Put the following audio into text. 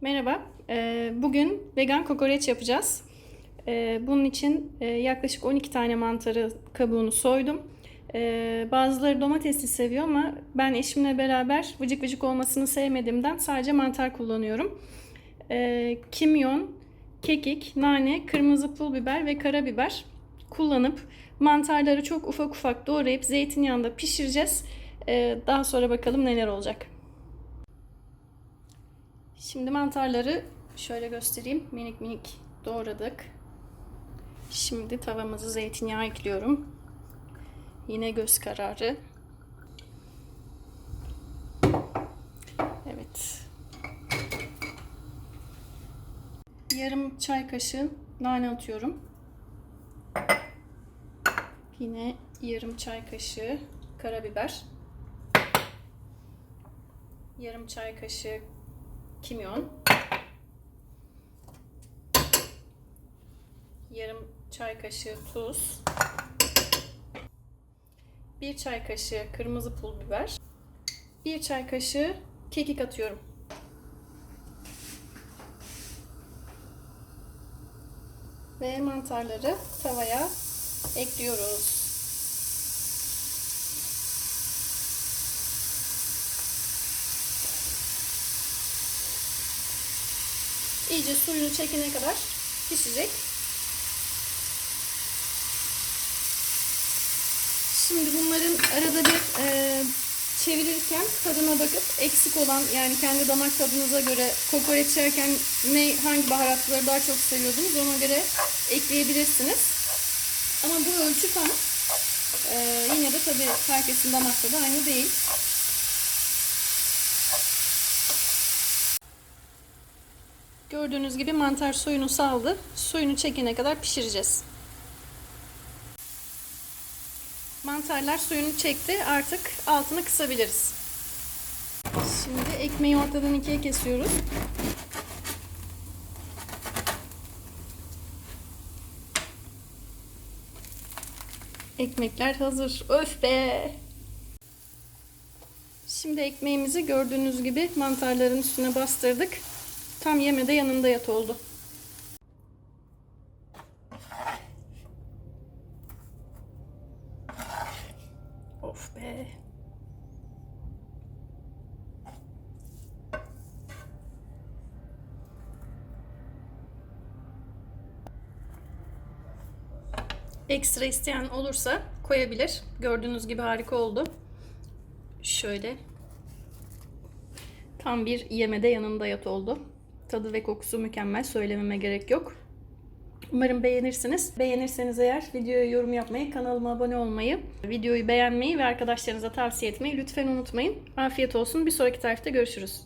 Merhaba. Ee, Bugün vegan kokoreç yapacağız. Ee, Bunun için e, yaklaşık 12 tane mantarı kabuğunu soydum. Ee, Bazıları domatesli seviyor ama ben eşimle beraber vıcık vıcık olmasını sevmediğimden sadece mantar kullanıyorum. Kimyon, kekik, nane, kırmızı pul biber ve karabiber kullanıp mantarları çok ufak ufak doğrayıp zeytinyağında pişireceğiz. Daha sonra bakalım neler olacak. Şimdi mantarları şöyle göstereyim. Minik minik doğradık. Şimdi tavamızı zeytinyağı ekliyorum. Yine göz kararı. Evet. Yarım çay kaşığı nane atıyorum. Yine yarım çay kaşığı karabiber. Yarım çay kaşığı kimyon, yarım çay kaşığı tuz, bir çay kaşığı kırmızı pul biber, bir çay kaşığı kekik atıyorum. Ve mantarları tavaya ekliyoruz. İyice suyunu çekene kadar pişecek. Şimdi bunların arada bir e, çevirirken tadına bakıp eksik olan yani kendi damak tadınıza göre kokoreç yerken ne hangi baharatları daha çok seviyordunuz ona göre ekleyebilirsiniz. Ama bu ölçü tam. E, yine de tabii herkesin damak tadı aynı değil. Gördüğünüz gibi mantar suyunu saldı. Suyunu çekene kadar pişireceğiz. Mantarlar suyunu çekti. Artık altını kısabiliriz. Şimdi ekmeği ortadan ikiye kesiyoruz. Ekmekler hazır. Öf be! Şimdi ekmeğimizi gördüğünüz gibi mantarların üstüne bastırdık. Tam yemede yanında yat oldu. Of be. Ekstra isteyen olursa koyabilir. Gördüğünüz gibi harika oldu. Şöyle Tam bir yemede yanında yat oldu. Tadı ve kokusu mükemmel. Söylememe gerek yok. Umarım beğenirsiniz. Beğenirseniz eğer videoya yorum yapmayı, kanalıma abone olmayı, videoyu beğenmeyi ve arkadaşlarınıza tavsiye etmeyi lütfen unutmayın. Afiyet olsun. Bir sonraki tarifte görüşürüz.